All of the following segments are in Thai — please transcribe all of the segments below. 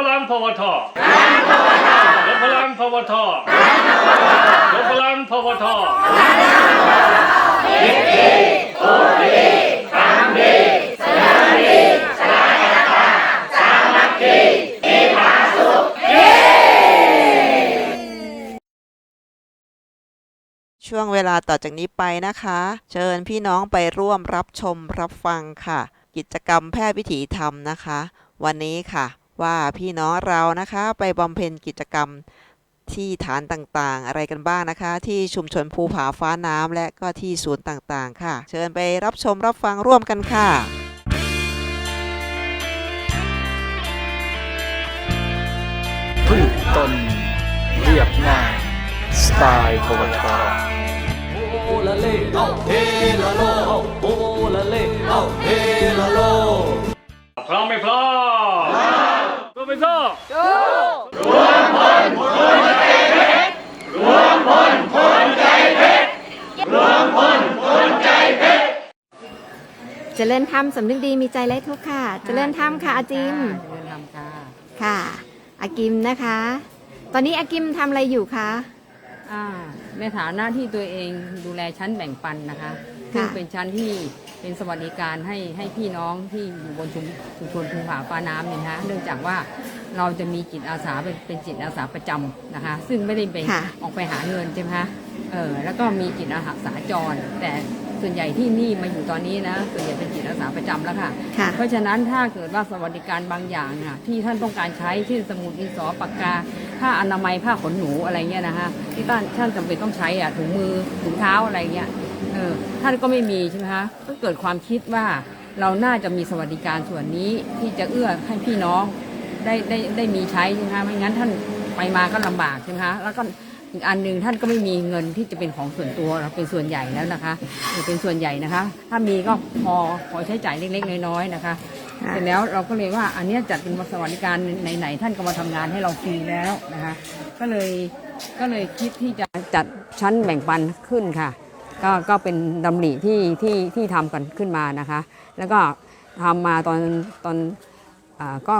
พลังพวทรวมพลังพวทรวมพลังพวทช่วงเวลาต่อจากนี้ไปนะคะ เชิญพี่น้องไปร่วมรับชมรับฟังค่ะ กิจกรรมแพทย์วิถีธรรมนะคะ วันนี้ค่ะ ว่าพี่น้องเรานะคะไปบำเพ็ญกิจกรรมที่ฐานต่างๆ อะไรกันบ้างนะคะ ที่ชุมชนภูผาฟ้าน้ำและก็ที่ศูนย์ต่างๆ ค่ะ เชิญไปรับชมรับฟังร่วมกันค่ะพืชตนเรียบง่ายสไตล์พวทโอละเล่เอาเฮละโลเอาโอละเล่เอาเฮละโลพร้อมไหมพร้อม ก็ไม่ก็เจริญธรรมสำนึกดีมีใจไร้ทุกข์ค่ะ เจริญธรรมค่ะอาจิมเจริญธรรมค่ะค่ะอากิมนะคะ ตอนนี้อากิมทำอะไรอยู่คะอ่าในฐานะที่ตัวเองดูแลชั้นแบ่งปันนะคะซึ่งเป็นชั้นที่ เป็นสวัสดิการให้ให้พี่น้องที่อยู่บนชุมชุมชนภูผาฟ้าน้ำเนี่ยนะคะเนื่องจากว่าเราจะมีจิตอาสาเป็นเป็นจิตอาสาประจำนะคะ ซึ่งไม่ได้ไปค่ะ ออกไปหาเงินใช่ไหมคะเออแล้วก็มีจิตอาสาจร แต่ส่วนใหญ่ที่นี่มาอยู่ตอนนี้นะส่วนใหญ่เป็นจิตอาสาประจำแล้วค่ะ ค่ะ เพราะฉะนั้นถ้าเกิดว่าสวัสดิการบางอย่างค่ะที่ท่านต้องการใช้เช่นสมุดดินสอปากกาผ้าอนามัยผ้าขนหนูอะไรเงี้ยนะคะที่ท่านท่านจำเป็นต้องใช้อะถุงมือถุงเท้าอะไรเงี้ย เออท่านก็ไม่มีใช่ไหมคะก็เกิดความคิดว่าเราน่าจะมีสวัสดิการส่วนนี้ที่จะเอื้อให้พี่น้องได้ได้ได้มีใช้ใช่ไหมคะไม่งั้นท่านไปมาก็ลำบากใช่ไหมคะแล้วก็อีกอันหนึ่งท่านก็ไม่มีเงินที่จะเป็นของส่วนตัวเราเป็นส่วนใหญ่แล้วนะคะเออเป็นส่วนใหญ่นะคะ ถ้ามีก็พอพอใช้จ่ายเล็กๆน้อยๆนะคะค่ะเสร็จแล้วเราก็เลยว่าอันเนี้ยจัดเป็นสวัสดิการไหนๆท่านก็มาทำงานให้เราฟรีแล้วนะคะ ก็เลยก็เลยคิดที่จะจัดชั้นแบ่งปันขึ้นค่ะ ก็ก็เป็นดำริที่ที่ที่ทำกันขึ้นมานะคะ แล้วก็ทำมาตอนตอนอาก็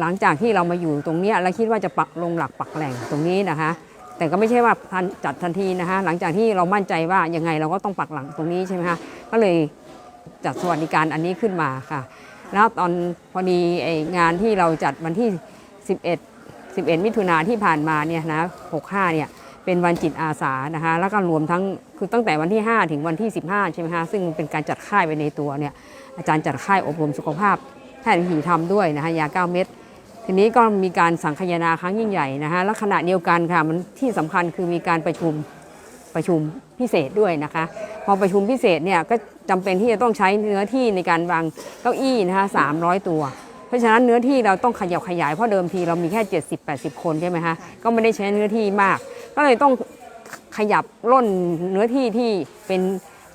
หลังจากที่เรามาอยู่ตรงนี้ยแล้วคิดว่าจะปักลงหลักปักแหล่งตรงนี้นะคะ แต่ก็ไม่ใช่ว่าทันจัดทันทีนะคะ หลังจากที่เรามั่นใจว่ายังไงเราก็ต้องปักหลังตรงนี้ใช่ไหมคะก็เลยจัดสวัสดิการอันนี้ขึ้นมาค่ะ แล้วตอนพอดีไองานที่เราจัดวันที่ 11 11 มิถุนาที่ผ่านมาเนี่ยนะ65เนี่ย เป็นวันจิตอาสานะคะแล้วก็รวมทั้งคือตั้งแต่วันที่ 5 ถึงวันที่ 15 ใช่ไหมคะซึ่งเป็นการจัดค่ายไปในตัวเนี่ยอาจารย์จัดค่ายอบรมสุขภาพแพทย์วิถีธรรมด้วยนะคะยา 9 เม็ดทีนี้ก็มีการสังคายนาครั้งยิ่งใหญ่นะคะและขณะเดียวกันค่ะมันที่สำคัญคือมีการประชุมประชุมพิเศษด้วยนะคะ พอประชุมพิเศษเนี่ยก็จำเป็นที่จะต้องใช้เนื้อที่ในการวางเก้าอี้นะคะ300ตัว เพราะฉะนั้นเนื้อที่เราต้องขยับขยายเพราะเดิมทีเรามีแค่ 70-80 คนใช่ไหมคะก็ไม่ได้ใช้เนื้อที่มาก ก็เลยต้องขยับร่นเนื้อที่ที่เป็น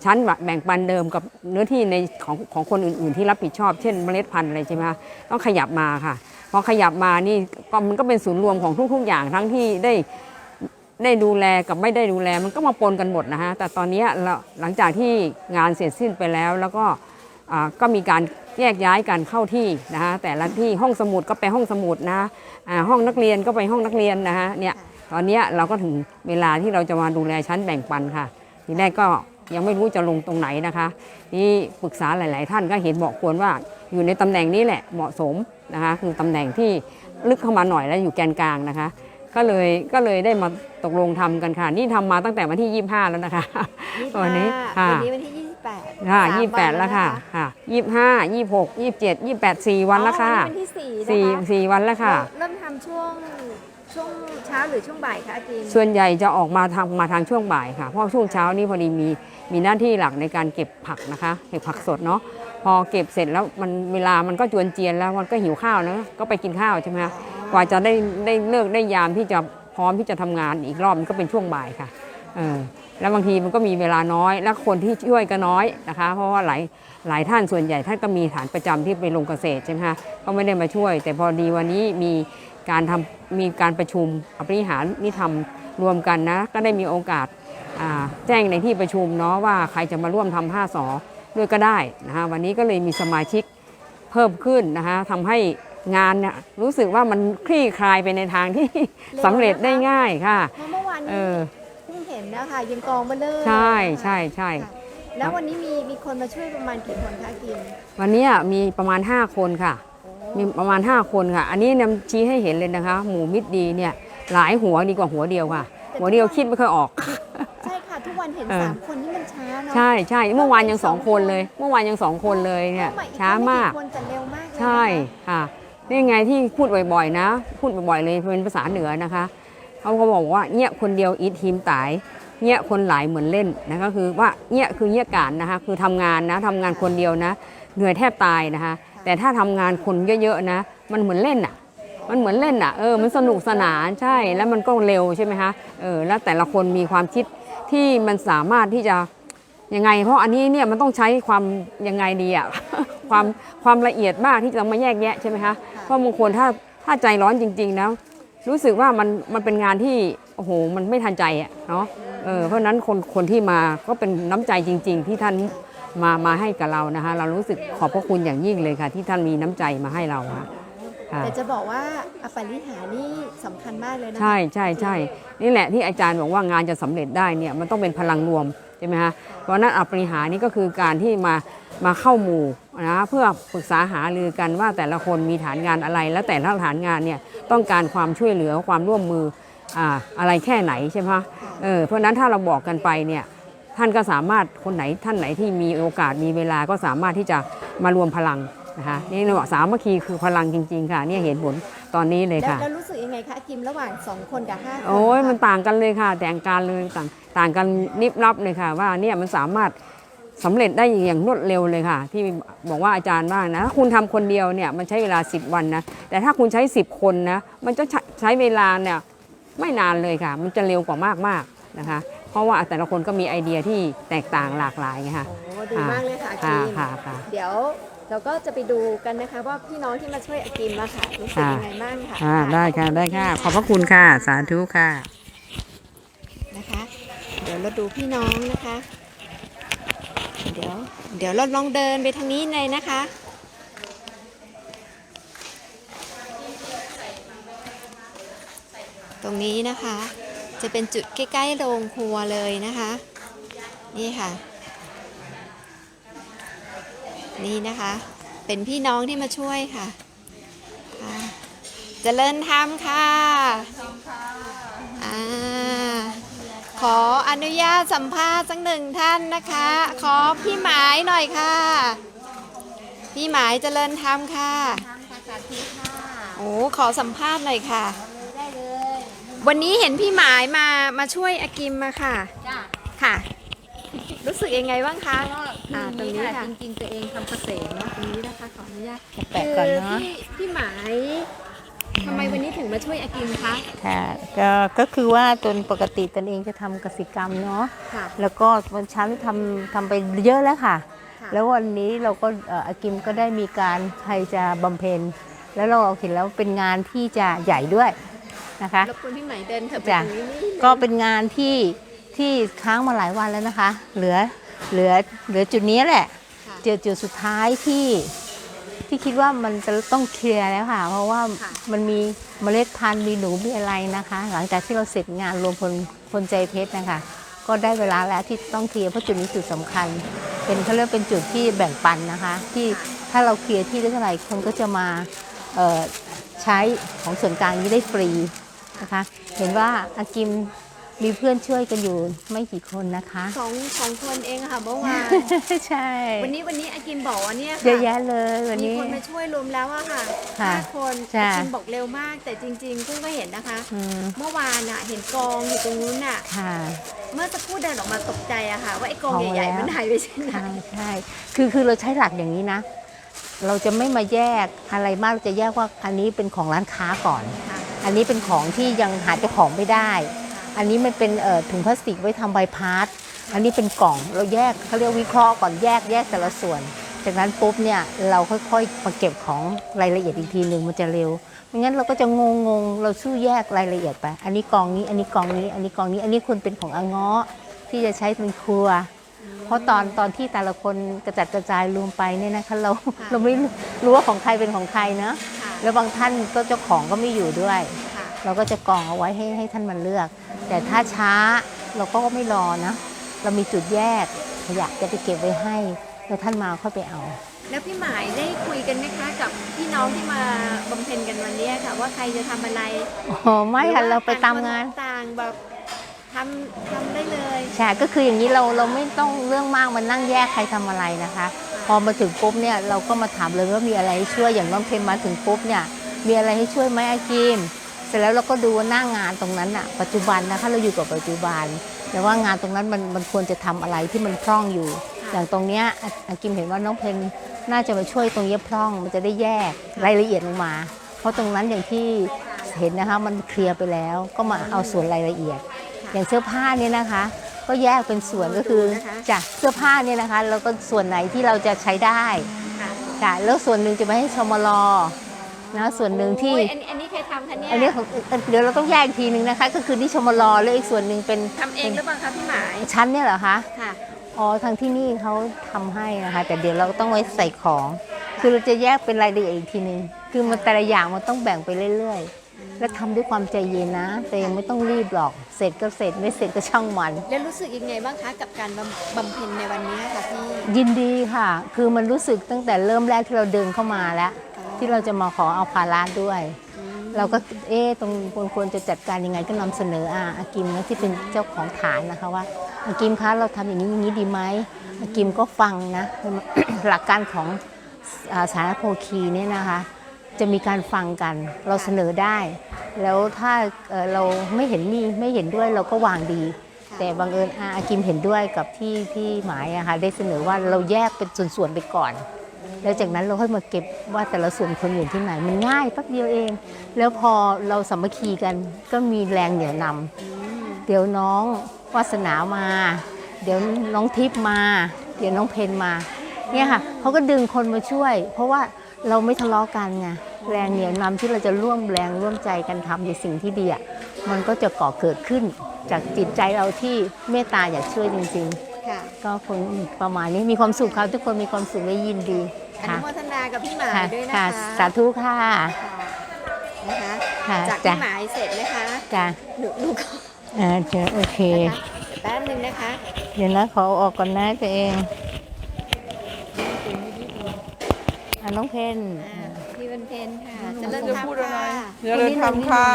ชั้นแบ่งปันเดิมกับเนื้อที่ในของของคนอื่น ๆ ที่รับผิดชอบเช่นเมล็ดพันธุ์อะไรใช่ไหมต้องขยับมาค่ะพอขยับมานี่ก็มันก็เป็นศูนย์รวมของทุก ๆ อย่างทั้งที่ได้ได้ดูแลกับไม่ได้ดูแลมันก็มาปนกันหมดนะฮะแต่ตอนนี้หลังจากที่งานเสร็จสิ้นไปแล้ว แล้วก็ก็มีการแยกย้ายกันเข้าที่นะฮะแต่ละที่ห้องสมุดก็ไปห้องสมุดนะอ่าห้องนักเรียนก็ไปห้องนักเรียนนะฮะเนี่ย ตอนเนี้ยเราก็ถึงเวลาที่เราจะมาดูแลชั้นแบ่งปันค่ะ ทีแรกก็ยังไม่รู้จะลงตรงไหนนะคะ นี่ปรึกษาหลาย ๆ ท่านก็เห็นบอกควรว่าอยู่ในตำแหน่งนี้แหละเหมาะสมนะคะ คือตำแหน่งที่ลึกเข้ามาหน่อยแล้วอยู่แกนกลางนะคะ ก็เลยก็เลยได้มาตกลงทำกันค่ะ นี่ทำมาตั้งแต่วันที่ 25 แล้วนะคะวันนี้ค่ะวันนี้วันที่ 28 ค่ะสามยี่แปดนแล้วค่ะค่ะยี่ห้ายี่หกยี่เจ็ดยี่แปดสี่วันแล้วค่ะอ๋อวันนี้วันที่สี่นะคะสี่สี่วันแล้วค่ะ เริ่มทำช่วง ช่วงเช้าหรือช่วงบ่ายคะอาจิมส่วนใหญ่จะออกมาทางมาทางช่วงบ่ายค่ะ เพราะช่วงเช้านี่พอดีมีมีหน้าที่หลักในการเก็บผักนะคะเก็บผักสดเนาะพอเก็บเสร็จแล้วมันเวลามันก็จวนเจียนแล้วมันก็หิวข้าวนะก็ไปกินข้าวใช่ไหมคะกว่าจะได้ได้เลิกได้ยามที่จะพร้อมที่จะทำงานอีกรอบมันก็เป็นช่วงบ่ายค่ะเออแล้วบางทีมันก็มีเวลาน้อย แล้วคนที่ช่วยก็น้อยนะคะ เพราะว่าหลายหลายท่านส่วนใหญ่ท่านก็มีฐานประจำที่ไปลงเกษตรใช่ไหมคะก็ไม่ได้มาช่วย แต่พอดีวันนี้มี การทำมีการประชุมอภิหารนิธรรมรวมกันนะ ก็ได้มีโอกาสอ่าแจ้งในที่ประชุมเนาะว่าใครจะมาร่วมทำ5สอด้วยก็ได้นะคะวันนี้ก็เลยมีสมาชิกเพิ่มขึ้นนะคะทำให้งานเนี่ยรู้สึกว่ามันคลี่คลายไปในทางที่สำเร็จได้ง่ายค่ะเพราะเมื่อวานเอนี้อเพิ่งเห็นนะคะยังกองมาเลยใช่ใช่ใช่ค่ะแล้ววันนี้มีมีคนมาช่วยประมาณกี่คนคะอากิมวันเนี้ยมีประมาณ 5 คนค่ะ มีประมาณ 5 คนค่ะ อันนี้นำชี้ให้เห็นเลยนะคะ หมูมิตรดีเนี่ยหลายหัวดีกว่าหัวเดียวค่ะ หัวเดียวคิดไม่ค่อยออก ใช่ค่ะ ทุกวันเห็นเออสามคนนี่มันช้าเนาะ ใช่ใช่เมื่อวานยังสองคนเลย เมื่อวานยังสองคนเลยเนี่ยเข้อีช้ามากไกี่คนแต่เร็วมากเลยใช่นะคะค่ะนี่ไงที่พูดบ่อยๆนะ พูดบ่อยๆเลยเป็นภาษาเหนือนะคะเขาก็บอกว่าเนี่ยคนเดียวอีทีมตายเนี่ยคนหลายเหมือนเล่นนะก็คือว่าเนี่ยคือเนี่ยการนะคะคือทำงานนะทำงานคนเดียวนะ เหนื่อยแทบตายนะคะ แต่ถ้าทำงานคนเยอะๆนะ มันเหมือนเล่นอะมันเหมือนเล่นอะเออมันสนุกสนานใช่แล้วมันก็เร็วใช่ไหมคะเออแล้วแต่ละคนมีความคิดที่มันสามารถที่จะยังไง เพราะอันนี้เนี่ยมันต้องใช้ความยังไงดีอะความความละเอียดมากที่จะมาแยกแยะใช่ไหมคะเพราะบางคนถ้าถ้าใจร้อนจริงๆนะรู้สึกว่ามันมันเป็นงานที่โอ้โหมันไม่ทันใจอะเนาะเออเพราะฉะนั้นคนคนที่มาก็เป็นน้ำใจจริง ๆ ที่ท่าน มามาให้กับเรานะคะ เรารู้สึกขอบพระคุณอย่างยิ่งเลยค่ะ ที่ท่านมีน้ำใจมาให้เราค่ะค่ะ แต่จะบอกว่าอปริหารนี่สำคัญมากเลยนะคะ ใช่ใช่ใช่นี่แหละที่อาจารย์บอกว่างานจะสำเร็จได้เนี่ยมันต้องเป็นพลังรวมใช่ไหมคะเพราะฉะนั้นอัปริหารนี่ก็คือการที่มามาเข้าหมู่นะเพื่อปรึกษาหารือกันว่าแต่ละคนมีฐานงานอะไร และแต่ละฐานงานเนี่ยต้องการความช่วยเหลือความร่วมมืออ่าอะไรแค่ไหนใช่ไหมคะเออเพราะฉะนั้นถ้าเราบอกกันไปเนี่ย ท่านก็สามารถคนไหนท่านไหนที่มีโอกาสมีเวลาก็สามารถที่จะมารวมพลังนะคะนี่เราบอกสามัคคีคือพลังจริง ๆ ค่ะเนี่ยเห็นผลตอนนี้เลยแล้วค่ะ แล้วรู้สึกยังไงคะอากิมระหว่างสองคนกับห้าคนโอ้ยค่ะมันต่างกันเลยค่ะ แต่งการเลยต่างต่างกันนิบลับเลยค่ะ ว่าเนี่ยมันสามารถสำเร็จได้อย่างรวดเร็วเลยค่ะ ที่บอกว่าอาจารย์ว่านะถ้าคุณทำคนเดียวเนี่ยมันใช้เวลา 10 วันนะ แต่ถ้าคุณใช้ 10 คนนะ มันจะใช้ใช้เวลาเนี่ยไม่นานเลยค่ะ มันจะเร็วกว่ามากๆนะคะ เพราะว่าแต่ละคนก็มีไอเดียที่แตกต่างหลากหลายไงค่ะโอ้ดีมากเลยค่ะอาค่ะกิมค่ะค่ะ เดี๋ยวเราก็จะไปดูกันนะคะ ว่าพี่น้องที่มาช่วยอากิมอะค่ะรู้สึกค่ะ ยังไงบ้างค่ะค่ะได้ค่ะได้ค่ะ ขอบพระคุณค่ะ สาธุค่ะ นะคะ เดี๋ยวเราดูพี่น้องนะคะ เดี๋ยวเดี๋ยวเราลองเดินไปทางนี้เลยนะคะ ตรงนี้นะคะ จะเป็นจุดใกล้ๆโรงครัวเลยนะคะ นี่ค่ะ นี่นะคะ เป็นพี่น้องที่มาช่วยค่ะค่ะเจริญธรรมค่ะอ่าขออนุญาตสัมภาษณ์สักหนึ่งท่านนะคะ ขอพี่หมายหน่อยค่ะ พี่หมายเจริญธรรมค่ะโอ้ขอสัมภาษณ์หน่อยค่ะ วันนี้เห็นพี่หมายมามาช่วยอากิมมาค่ะค่ะ รู้สึกยังไงบ้างคะอ่าตรงนี้ค่ะจริงๆตัวเองทำเกษตรเนาะตรงนี้นะคะขออนุญาตแปะก่อนเนาะคือพี่พี่หมายทำไมวันนี้ถึงมาช่วยอากิมคะค่ะก็ก็คือว่าตนปกติตนเองจะทำกสิกรรมเนาะค่ะ แล้วก็วันเช้านี่ทำทำไปเยอะแล้วค่ะ ค่ะ แล้ววันนี้เราก็เอ่ออากิมก็ได้มีการใครจะบำเพ็ญแล้วเราเห็นแล้วเป็นงานที่จะใหญ่ด้วย นะคะ รบกวนพี่หมายเดินเถอะไปจ้ะ ตรงนี้นิดนึงก็เป็นงานที่ที่ค้างมาหลายวันแล้วนะคะ เหลือเหลือเหลือจุดนี้แหละ ค่ะ เจอจุดสุดท้ายที่ที่คิดว่ามันจะต้องเคลียร์แล้วค่ะ เพราะว่าค่ะ มันมีเมล็ดพันธุ์มีหนูมีอะไรนะคะ หลังจากที่เราเสร็จงานรวมพลคนใจเพชรนะคะ ก็ได้เวลาแล้วที่ต้องเคลียร์เพราะจุดนี้จุดสำคัญ เป็นเขาเรียกเป็นจุดที่แบ่งปันนะคะ ที่ถ้าเราเคลียร์ที่ได้เท่าไหร่คนก็จะมาเอ่อใช้ของส่วนกลางนี้ได้ฟรี นะคะ เห็นว่าอากิมมีเพื่อนช่วยกันอยู่ไม่กี่คนนะคะ สองสองคนเองค่ะเมื่อวาน ใช่ วันนี้วันนี้อากิมบอกว่าเนี่ยเยอะค่ะแยะเลยวันมีนี้ คนมาช่วยรวมแล้วอะค่ะค่ะห้าคนจ้ะ อากิมบอกเร็วมาก แต่จริงๆกุ้งก็เห็นนะคะ อืมเมื่อวานอะเห็นกองอยู่ตรงนู้นอะค่ะ เมื่อสักครู่เดินออกมาตกใจอะค่ะ ว่าไอ้กองของใหญ่แล้วๆมันหายไปที่ไหน ใช่ใช่คือคือเราใช้หลักอย่างนี้นะ เราจะไม่มาแยกอะไรมากเราจะแยกว่าอันนี้เป็นของร้านค้าก่อน ค่ะ อันนี้เป็นของที่ยังหาเจ้าของไม่ได้ อันนี้มันเป็นเอ่อถุงพลาสติกไว้ทำใบพาสอันนี้เป็นกล่องเราแยกเขาเรียกวิเคราะห์ก่อนแยกแยกแต่ละส่วน จากนั้นปุ๊บเนี่ยเราค่อยๆมาเก็บของรายละเอียดอีกทีหนึ่งมันจะเร็วไม่งั้นเราก็จะงงงๆเราสู้แยกรายละเอียดไป อันนี้กองนี้อันนี้กองนี้ อันนี้กองนี้อันนี้ควรเป็นของอาเงาะที่จะใช้เป็นครัว เพราะตอนตอนที่แต่ละคนกระจัดกระจายรวมไปเนี่ยนะคะเราเราไม่รู้ว่าของใครเป็นของใครเนอะค่ะ แล้วบางท่านก็เจ้าของก็ไม่อยู่ด้วย ค่ะ เราก็จะกองเอาไว้ให้ให้ท่านมันเลือก แต่ถ้าช้าเราก็ไม่รอนะ เรามีจุดแยกขยะจะไปเก็บไว้ให้แล้วท่านมาค่อยไปเอา แล้วพี่หมายได้คุยกันไหมคะกับพี่น้องที่มาบำเพ็ญกันวันเนี้ยค่ะ ว่าใครจะทำอะไรอ๋อไม่ค่ะหอว่เราไปตามงาน ต่คต่างแบบทำทำได้เลย ใช่ก็คืออย่างนี้เราเราไม่ต้องเรื่องมากมานั่งแยกใครทำอะไรนะคะ พอมาถึงปุ๊บเนี่ยเราก็มาถามเลยว่ามีอะไรให้ช่วยอย่างน้องเพนมาถึงปุ๊บเนี่ยมีอะไรให้ช่วยไหมอากิมเสร็จแล้วเราก็ดูว่าหน้างานตรงนั้นอะปัจจุบันนะคะเราอยู่กับปัจจุบันแต่ว่างานตรงนั้นมันมันควรจะทำอะไรที่มันพร่องอยู่ อย่างตรงเนี้ยอาอากิมเห็นว่าน้องเพนน่าจะมาช่วยตรงเย็บพร่อง มันจะได้แยกรายละเอียดลงมา เพราะตรงนั้นอย่างที่เห็นนะคะมันเคลียร์ไปแล้ว ก็มาเอาส่วนรายละเอียด อย่างเสื้อผ้าเนี่ยนะคะ ก็แยกเป็นส่วนก็คือจากเสื้อผ้าเนี่ยนะคะเราก็ส่วนไหนที่เราจะใช้ได้ค่ะค่ะแล้วส่วนหนึ่งจะไปให้ชมรนะส่วนหนึ่งที่โอ้ยอันอันนี้ใครทำคะเนี่ยอันนี้ของเดี๋ยวเราต้องแยกอีกทีหนึ่งนะคะ ก็คือที่ชมรแล้วอีกส่วนหนึ่งเป็นทำเองหรือเปล่าคะพี่หมายชั้นเนี่ยเหรอคะค่ะอ๋อทางที่นี่เขาทำให้นะคะ แต่เดี๋ยวเราต้องไว้ใส่ของ คือเราจะแยกเป็นรายละเอียดอีกทีหนึ่งคือมันแต่ละอย่างมันต้องแบ่งไปเรื่อย ๆ และทำด้วยความใจเย็นนะแต่ยังไม่ต้องรีบหรอก เสร็จก็เสร็จไม่เสร็จก็ช่างมัน แล้วรู้สึกยังไงบ้างคะกับการบำบำเพ็ญในวันนี้ค่ะพี่ยินดีค่ะ คือมันรู้สึกตั้งแต่เริ่มแรกที่เราเดินเข้ามาแล้ว ที่เราจะมาขอเอาภาระด้วย เราก็เอ๊ะตรงควรควรจะจัดการยังไงก็นำเสนออะอากิมนะที่เป็นเจ้าของฐานนะคะว่าอากิมคะเราทำอย่างนี้อย่างนี้ดีไหมอากิมก็ฟังนะหลักการของอ่าสารโพคีเนี่ยนะคะ จะมีการฟังกัน เราเสนอได้ แล้วถ้าเอ่อเราไม่เห็นมีไม่เห็นด้วยเราก็วางดี แต่บังเอิญอาอากิมเห็นด้วยกับที่ที่หมายอะค่ะได้เสนอว่าเราแยกเป็นส่วนๆไปก่อน แล้วจากนั้นเราค่อยมาเก็บว่าแต่ละส่วนคนอยู่ที่ไหนมันง่ายแป๊บเดียวเอง แล้วพอเราสามัคคีกันก็มีแรงเหนี่ยวนำเดี๋ยวน้องวาสนามา เดี๋ยวน้องทิพย์มา เดี๋ยวน้องเพนมาเนี่ยค่ะเขาก็ดึงคนมาช่วย เพราะว่า เราไม่ทะเลาะกันไงแรงเหนี่ยวนำที่เราจะร่วมแรงร่วมใจกันทำในสิ่งที่ดีอะมันก็จะก่อเกิดขึ้นจากจิตใจเราที่เมตตาอยากช่วยจริงค่ะๆก็คงประมาณนี้มีความสุขครับทุกคนมีความสุขและยินดีอนุค่ะโมทนากับพี่หมายค่ะด้วยนะค่ะคะสาธุค่ะค่ะนะคะค่ะจากจ้ะพี่หมายเสร็จนะคะจ้ะหนูหนูก็อ่าเจอโอเคนะคะแป๊บนึงนะคะ เดี๋ยวนะขอออกก่อนนะตัวเอง อะน้องเพนอ่าพี่เป็นเพนค่ะเจะเริ่มทำค่ะเดี๋ยวเดินทำค่ะ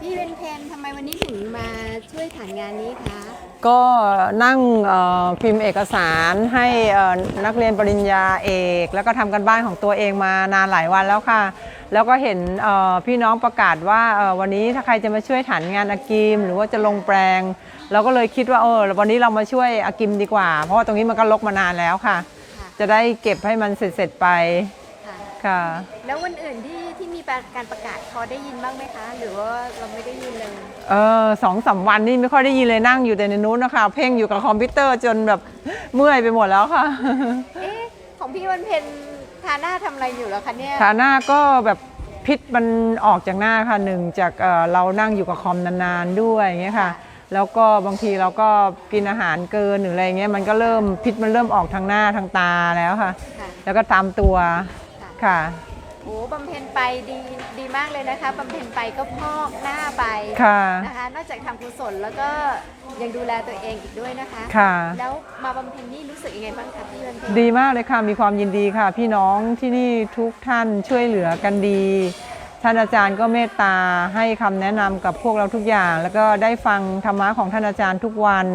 พี่เป็นเพนทำไมวันนี้ถึงมาช่วยฐานงานนี้คะก็นั่งเอ่อพิมพ์เอกสารให้เอ่อนักเรียนปริญญาเอก แล้วก็ทำกันบ้านของตัวเองมานานหลายวันแล้วค่ะ แล้วก็เห็นเอ่อพี่น้องประกาศว่าเอ่อวันนี้ถ้าใครจะมาช่วยฐานงานอากิม หรือว่าจะลงแปลง เราก็เลยคิดว่าเออวันนี้เรามาช่วยอากิมดีกว่า เพราะว่าตรงนี้มันก็ลกมานานแล้วค่ะค่ะ จะได้เก็บให้มันเสร็จๆไปค่ะ ค่ะ แล้ววันอื่นที่ที่มีการประกาศพอได้ยินบ้างไหมคะ หรือว่าเราไม่ได้ยินเลย เออสองสามวันนี่ไม่ค่อยได้ยินเลยนั่งอยู่แต่ในนู้นนะคะ เพ่งอยู่กับคอมพิวเตอร์จนแบบเมื่อยไปหมดแล้วค่ะ เอ๊ะ ของพี่วันเพนทาหน้าทำอะไรอยู่แล้วคะเนี่ยขาหน้าก็แบบพิษมันออกจากหน้าค่ะหนึ่งจากเอ่อเรานั่งอยู่กับคอมนานๆด้วยอย่างเงี้ยค่ะ แล้วก็บางทีเราก็กินอาหารเกินหรืออะไรเงี้ยมันก็เริ่มพิษมันเริ่มออกทางหน้าทางตาแล้วค่ะ ค่ะ แล้วก็ตามตัวค่ะค่ะ โอ้บำเพ็ญไปดีดีมากเลยนะคะบำเพ็ญไปก็พอกหน้าไปค่ะ นะคะ นอกจากทำกุศลแล้วก็ยังดูแลตัวเองอีกด้วยนะคะ ค่ะ แล้วมาบำเพ็ญนี่รู้สึกยังไงบ้างคะพี่วันเพ็ญดีมากเลยค่ะมีความยินดีค่ะ พี่น้องที่นี่ทุกท่านช่วยเหลือกันดี ท่านอาจารย์ก็เมตตาให้คำแนะนำกับพวกเราทุกอย่าง แล้วก็ได้ฟังธรรมะของท่านอาจารย์ทุกวัน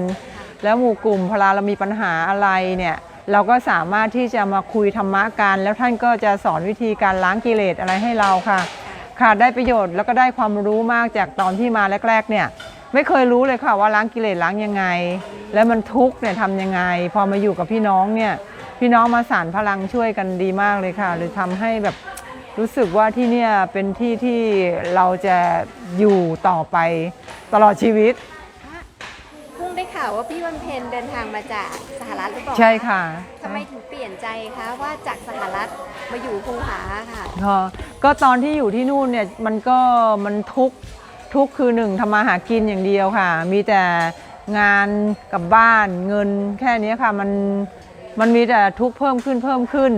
แล้วหมู่กลุ่มพอเรามีปัญหาอะไรเนี่ยเราก็สามารถที่จะมาคุยธรรมะกัน แล้วท่านก็จะสอนวิธีการล้างกิเลสอะไรให้เราค่ะ ค่ะได้ประโยชน์แล้วก็ได้ความรู้มากจากตอนที่มาแรก ๆ เนี่ยไม่เคยรู้เลยค่ะว่าล้างกิเลสล้างยังไง แล้วมันทุกข์เนี่ยทำยังไง พอมาอยู่กับพี่น้องเนี่ยพี่น้องมาสานพลังช่วยกันดีมากเลยค่ะเลยทำให้แบบ รู้สึกว่าที่เนี่ยเป็นที่ที่เราจะอยู่ต่อไปตลอดชีวิต เพิ่งได้ข่าวว่าพี่วันเพ็ญเดินทางมาจากสหรัฐหรือเปล่าใช่ค่ะ ทำไมถึงเปลี่ยนใจคะว่าจากสหรัฐมาอยู่ภูผาค่ะก็ก็ตอนที่อยู่ที่นู่นเนี่ยมันก็มันทุกข์ทุกข์คือหนึ่งทำมาหากินอย่างเดียวค่ะ มีแต่งานกับบ้านเงินแค่นี้ค่ะมันมันมีแต่ทุกข์เพิ่มขึ้นเพิ่มขึ้น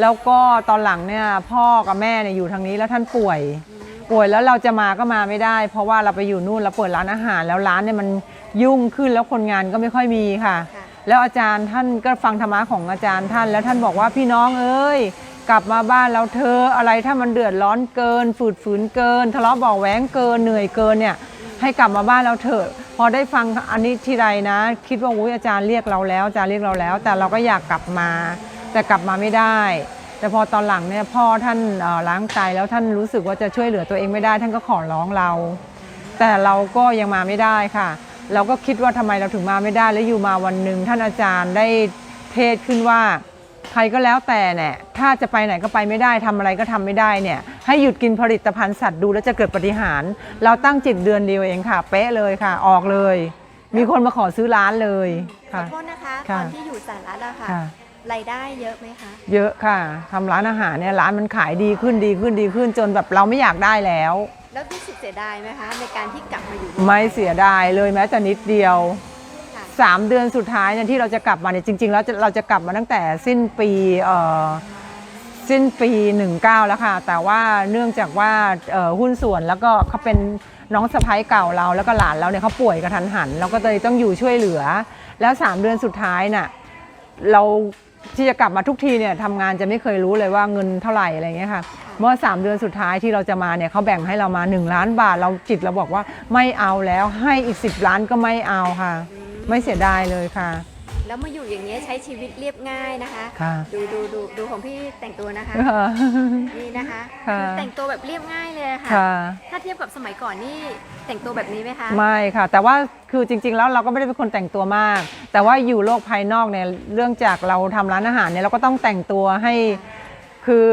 แล้วก็ตอนหลังเนี่ยพ่อกับแม่เนี่ยอยู่ทางนี้แล้วท่านป่วย ป่วยแล้วเราจะมาก็มาไม่ได้ เพราะว่าเราไปอยู่นู่นเราเปิดร้านอาหาร แล้วร้านเนี่ยมันยุ่งขึ้นแล้วคนงานก็ไม่ค่อยมีค่ะค่ะแล้วอาจารย์ท่านก็ฟังธรรมะของอาจารย์ท่าน แล้วท่านบอกว่าพี่น้องเอ้ยกลับมาบ้านเราเธอะอะไรถ้ามันเดือดร้อนเกิน ฝืดฝืนเกิน ทะเลาะเบาะแหวงเกินเหนื่อยเกินเนี่ยให้กลับมาบ้านเราเถอะ พอได้ฟังอันนี้ทีไรนะ คิดว่าอุ้ยอาจารย์เรียกเราแล้วอาจารย์เรียกเราแล้ว แต่เราก็อยากกลับมา แต่กลับมาไม่ได้ แต่พอตอนหลังเนี่ยพ่อท่านเอ่อล้างไตแล้วท่านรู้สึกว่าจะช่วยเหลือตัวเองไม่ได้ ท่านก็ขอร้องเรา แต่เราก็ยังมาไม่ได้ค่ะ เราก็คิดว่าทำไมเราถึงมาไม่ได้ แล้วอยู่มาวันหนึ่งท่านอาจารย์ได้เทศขึ้นว่าใครก็แล้วแต่เนี่ยถ้าจะไปไหนก็ไปไม่ได้ทำอะไรก็ทำไม่ได้เนี่ยให้หยุดกินผลิตภัณฑ์สัตว์ดูแล้วจะเกิดปฏิหารย์เราตั้งจิตเดือนเดียวเองค่ะ เป๊ะเลยค่ะ ออกเลย มีคนมาขอซื้อร้านเลยขอค่ะโทษนะคะตค่ะอนที่อยู่สหรัฐอะค่ะค่ะ รายได้เยอะไหมคะ เยอะค่ะทำร้านอาหารเนี่ยร้านมันขายดีขึ้นดีขึ้นดีขึ้นจนแบบเราไม่อยากได้แล้ว แล้วรู้สึกเสียดายไหมคะ ในการที่กลับมาอยู่ไม่เสียดายเลยแม้แต่นิดเดียว ค่ะสามเดือนสุดท้ายเนี่ยที่เราจะกลับมาเนี่ยจริง ๆ แล้วจะเราจะกลับมาตั้งแต่สิ้นปีเอ่อสิ้นปี 19 แล้วค่ะ แต่ว่าเนื่องจากว่าเอ่อหุ้นส่วนแล้วก็เขาเป็นน้องสะพ้ายเก่าเราแล้วก็หลานเราเนี่ยเขาป่วยกระทันหัน เราก็เลยต้องอยู่ช่วยเหลือ แล้ว 3 เดือนสุดท้ายน่ะเรา ที่จะกลับมาทุกทีเนี่ยทำงานจะไม่เคยรู้เลยว่าเงินเท่าไหร่อะไรอย่างเงี้ยค่ะ เมื่อ 3 เดือนสุดท้ายที่เราจะมาเนี่ยเขาแบ่งให้เรามา 1 ล้านบาทเราจิตเราบอกว่าไม่เอาแล้วให้อีก 10 ล้านก็ไม่เอาค่ะ ไม่เสียดายเลยค่ะ แล้วมาอยู่อย่างนี้ยใช้ชีวิตเรียบง่ายนะคะ ค่ะ ดูดูดูดูของพี่แต่งตัวนะคะนี่นะคะค่ะอแต่งตัวแบบเรียบง่ายเลยค่ะ ค่ะ ถ้าเทียบกับสมัยก่อนนี่แต่งตัวแบบนี้ไหมคะ ไม่ค่ะ แต่ว่าคือจริง ๆ แล้วเราก็ไม่ได้เป็นคนแต่งตัวมาก แต่ว่าอยู่โลกภายนอกเนี่ยเรื่องจากเราทำร้านอาหารเนี่ยเราก็ต้องแต่งตัวให้ คือ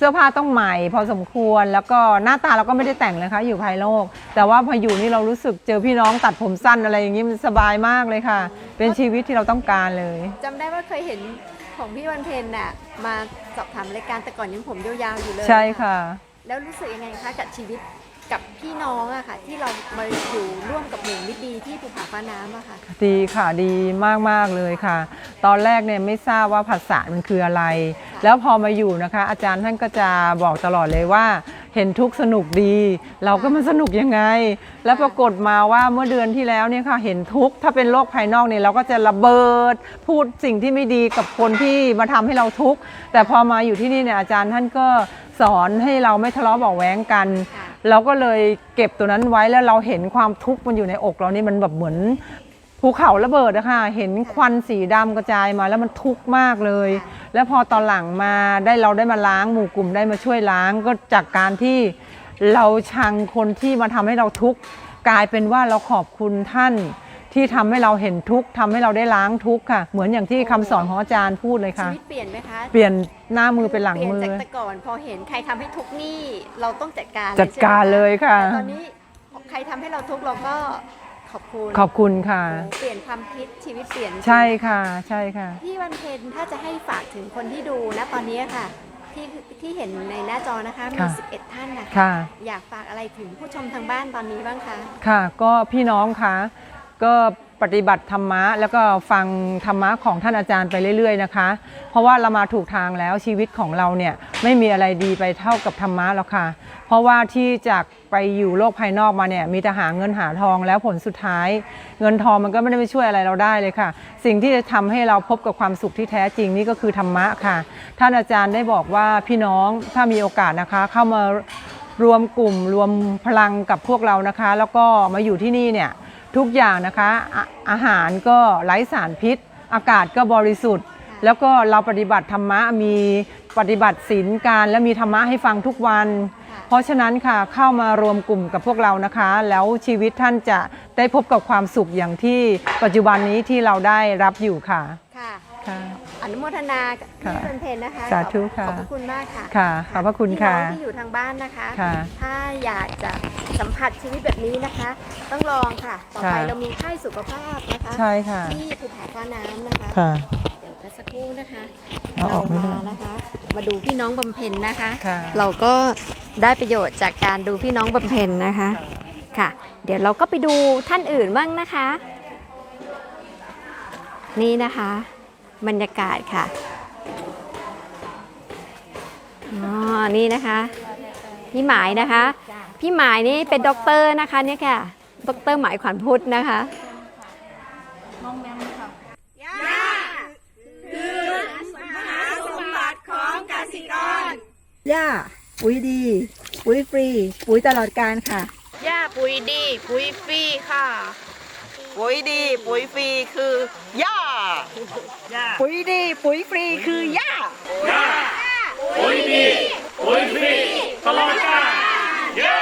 เสื้อผ้าต้องใหม่พอสมควรแล้วก็หน้าตาเราก็ไม่ได้แต่งเลยค่ะอยู่ภายนอกแต่ว่าพออยู่นี่เรารู้สึกเจอพี่น้องตัดผมสั้นอะไรอย่างนี้มันสบายมากเลยค่ะ เป็นชีวิตที่เราต้องการเลย จำได้ว่าเคยเห็นของพี่วันเพ็ญน่ะมาสอบถามรายการแต่ก่อนยังผมยาวๆอยู่เลยใช่ค่ะ แล้วรู้สึกยังไงคะกับชีวิต กับพี่น้องอะค่ะ ที่เรามาอยู่ร่วมกับหมู่มิตรดีที่ภูผาฟ้าน้ำอะค่ะ ดีค่ะดีมาก ๆ เลยค่ะ ตอนแรกเนี่ยไม่ทราบว่าภาษามันคืออะไร แล้วพอมาอยู่นะคะ อาจารย์ท่านก็จะบอกตลอดเลยว่า เห็นทุกข์สนุกดี เราก็มันสนุกยังไง แล้วปรากฏมาว่าเมื่อเดือนที่แล้วเนี่ยค่ะเห็นทุกข์ถ้าเป็นโลกภายนอกเนี่ยเราก็จะระเบิด พูดสิ่งที่ไม่ดีกับคนที่มาทำให้เราทุกข์แต่พอมาอยู่ที่นี่เนี่ยอาจารย์ท่านก็สอนให้เราไม่ทะเลาะเบาะแว้งกัน ค่ะ เราก็เลยเก็บตัวนั้นไว้แล้วเราเห็นความทุกข์มันอยู่ในอกเรานี่มันแบบเหมือนภูเขาระเบิดนะคะเห็นควันสีดำกระจายมาแล้วมันทุกข์มากเลย แล้วพอตอนหลังมาได้เราได้มาล้างหมู่กลุ่มได้มาช่วยล้างก็จากการที่เราชังคนที่มาทำให้เราทุกข์กลายเป็นว่าเราขอบคุณท่าน ที่ทำให้เราเห็นทุกข์ทำให้เราได้ล้างทุกข์ค่ะ เหมือนอย่างที่คำสอนของอาจารย์พูดเลยชีค่ะวิตเปลี่ยนไหมคะเปลี่ยนหน้ามือเป็นหลังเปลี่ยนมือจากแต่ก่อนพอเห็นใครทำให้ทุกข์นี่เราต้องจัดการจัดการเลยค่ะ แต่ตอนนี้ใครทำให้เราทุกข์เราก็ขอบคุณขอบคุณค่ะ โอ้เปลี่ยนความคิดชีวิตเปลี่ยนใช่ค่ะ ใช่ค่ะ พี่วันเพ็ญถ้าจะให้ฝากถึงคนที่ดูนะตอนนี้ค่ะ ที่ที่เห็นในหน้าจอนะคะมีค่ะ 11 ท่านนะค่ะ อยากฝากอะไรถึงผู้ชมทางบ้านตอนนี้บ้างคะ ค่ะ ก็พี่น้องคะ ก็ปฏิบัติธรรมะแล้วก็ฟังธรรมะของท่านอาจารย์ไปเรื่อย ๆ นะคะ เพราะว่าเรามาถูกทางแล้วชีวิตของเราเนี่ยไม่มีอะไรดีไปเท่ากับธรรมะหรอกค่ะ เพราะว่าที่จากไปอยู่โลกภายนอกมาเนี่ยมีแต่หาเงินหาทองแล้วผลสุดท้าย เงินทองมันก็ไม่ได้ไปช่วยอะไรเราได้เลยค่ะ สิ่งที่จะทำให้เราพบกับความสุขที่แท้จริงนี่ก็คือธรรมะค่ะ ท่านอาจารย์ได้บอกว่าพี่น้องถ้ามีโอกาสนะคะ เข้ามารวมกลุ่มรวมพลังกับพวกเรานะคะ แล้วก็มาอยู่ที่นี่เนี่ย ทุกอย่างนะคะอาอาหารก็ไร้สารพิษ อากาศก็บริสุทธิ์ แล้วก็เราปฏิบัติธรรมะมีปฏิบัติศีลการและมีธรรมะให้ฟังทุกวัน เพราะฉะนั้นค่ะเข้ามารวมกลุ่มกับพวกเรานะคะ แล้วชีวิตท่านจะได้พบกับความสุขอย่างที่ปัจจุบันนี้ที่เราได้รับอยู่ค่ะ ค่ะค่ะ อนุโมทนากับค่ะพี่วันเพ็ญนะคะสาธุขอบค่ะ ขอบพระคุณมากค่ะค่ะ ขอบพระคุณค่ะ พี่น้องที่อยู่ทางบ้านนะคะ ค่ะ ถ้าอยากจะสัมผัสชีวิตแบบนี้นะคะ ต้องลองค่ะ ต่อไปค่ะ เรามีค่ายสุขภาพนะคะใช่ค่ะ ที่ภูผาฟ้าน้ำนะคะ ค่ะ เดี๋ยวสักครู่นะคะเอาออกไม่ได้มานะคะ มาดูพี่น้องบำเพ็ญนะคะ ค่ะ เราก็ได้ประโยชน์จากการดูพี่น้องบำเพ็ญนะคะ ค่ะ เดี๋ยวเราก็ไปดูท่านอื่นบ้างนะคะ นี่นะคะ บรรยากาศค่ะอ๋อนี่นะคะ พี่หมายนะคะ พี่หมายนี่เป็นด็อกเตอร์นะคะเนี่ยค่ะด็อกเตอร์หมายขวัญพุทธนะคะหญ้าปุ๋ยดี ปุ๋ยฟรี ปุ๋ยตลอดการค่ะหญ้าปุ๋ยดี ปุ๋ยฟรีค่ะ ปุ๋ยดี ปุ๋ยฟรีคือหญ้า ปุ๋ยดีปุ๋ยฟรีคือย่าปุ๋ยดีปุ๋ยฟรีตลอดกาลเย้